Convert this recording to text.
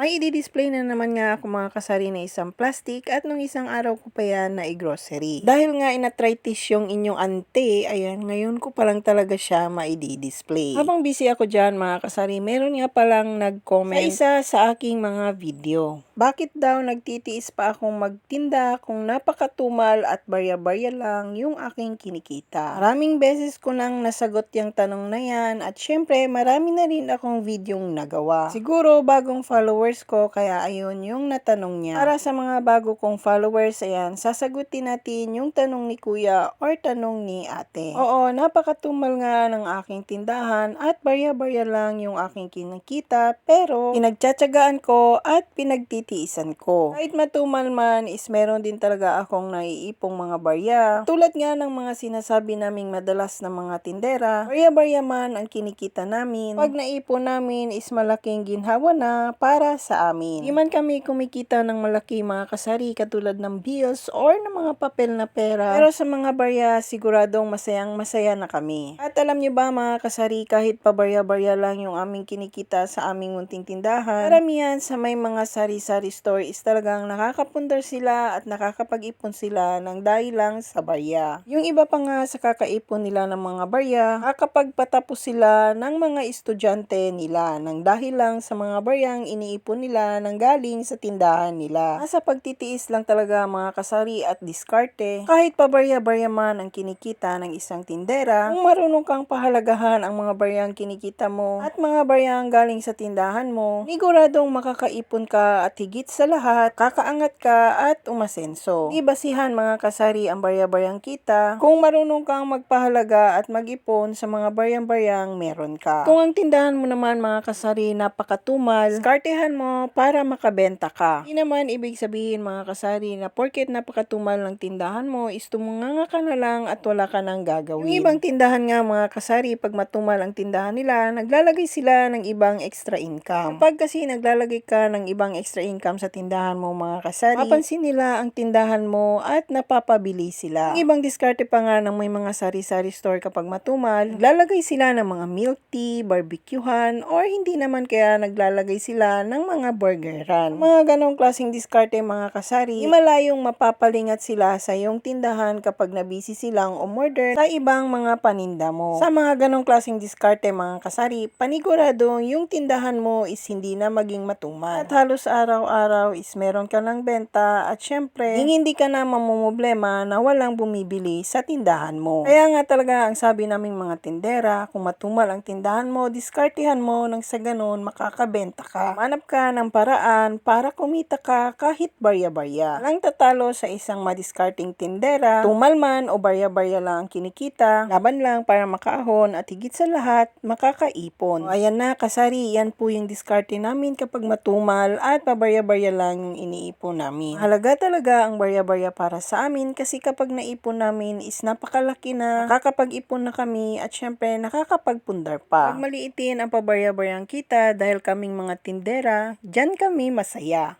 May i-display na naman nga ako mga kasari na isang plastic at nung isang araw ko pa yan na i-grocery. Dahil nga inatritis yung inyong ante, ayan, ngayon ko pa lang talaga siya ma-i-display. Habang busy ako dyan mga kasari, meron nga palang nag-comment sa isa sa aking mga video. Bakit daw nagtitiis pa akong magtinda kung napakatumal at barya-barya lang yung aking kinikita? Maraming beses ko nang nasagot yung tanong na yan at syempre marami na rin akong videong nagawa. Siguro bagong followers ko kaya ayun yung natanong niya. Para sa mga bago kong followers, ayan, sasagutin natin yung tanong ni kuya or tanong ni ate. Oo, napakatumal nga ng aking tindahan at barya-barya lang yung aking kinikita pero pinagtsatsagaan ko at pinagtitiisan ko. Kahit matumal man is meron din talaga akong naiipong mga barya. Tulad nga ng mga sinasabi naming madalas na mga tindera, barya-barya man ang kinikita namin. Pag naipon namin is malaking ginhawa na para sa amin. Di kami kumikita ng malaki mga kasari katulad ng bills or ng mga papel na pera. Pero sa mga barya, siguradong masayang masaya na kami. At alam nyo ba mga kasari, kahit pa barya-barya lang yung aming kinikita sa aming munting tindahan, karamihan sa may mga sari-sari store is talagang nakakapundar sila at nakakapag-ipon sila ng dahil lang sa barya. Yung iba pa nga sa kakaipon nila ng mga barya, nakakapagpatapos sila ng mga estudyante nila ng dahil lang sa mga baryang iniipon nila ng galing sa tindahan nila. Nasa pagtitiis lang talaga mga kasari at diskarte. Kahit pa barya-barya man ang kinikita ng isang tindera, kung marunong kang pahalagahan ang mga baryang kinikita mo at mga baryang galing sa tindahan mo, niguradong makakaipon ka at higit sa lahat, kakaangat ka at umasenso. Di basihan mga kasari ang barya-baryang kita kung marunong kang magpahalaga at mag-ipon sa mga baryang-baryang meron ka. Kung ang tindahan mo naman mga kasari napakatumal, skartehan mo para makabenta ka. Hindi naman ibig sabihin mga kasari na porket napakatumal ng tindahan mo is tumunganga ka na lang at wala ka nang gagawin. Yung ibang tindahan nga mga kasari, pag matumal ang tindahan nila, naglalagay sila ng ibang extra income. Kapag kasi naglalagay ka ng ibang extra income sa tindahan mo mga kasari, mapansin nila ang tindahan mo at napapabili sila. Yung ibang diskarte pa nga ng may mga sari-sari store kapag matumal, naglalagay sila ng mga milk tea, barbecuehan, or hindi naman kaya naglalagay sila ng mga burgeran. Mga ganong klaseng diskarte mga kasari, malayong mapapalingat sila sa iyong tindahan kapag nabisi silang umorder sa ibang mga paninda mo. Sa mga ganong klaseng diskarte mga kasari, panigurado yung tindahan mo is hindi na maging matumal. At halos araw-araw is meron ka ng benta at syempre, hindi ka na mamumblema na walang bumibili sa tindahan mo. Kaya nga talaga ang sabi naming mga tindera, kung matumal ang tindahan mo, diskartehan mo nang sa ganun makakabenta ka. Manap ka ng paraan para kumita ka kahit barya-barya. Walang tatalo sa isang madiskarting tindera, tumal man o barya-barya lang ang kinikita, laban lang para makaahon at higit sa lahat, makakaipon. O ayan na, kasari, yan po yung diskarte namin kapag matumal at pabarya-barya lang yung iniipon namin. Halaga talaga ang barya-barya para sa amin kasi kapag naipon namin is napakalaki na, nakakapag-ipon na kami at syempre nakakapagpundar pa. Pag maliitin ang pabarya-baryang kita dahil kaming mga tindera, dyan kami masaya.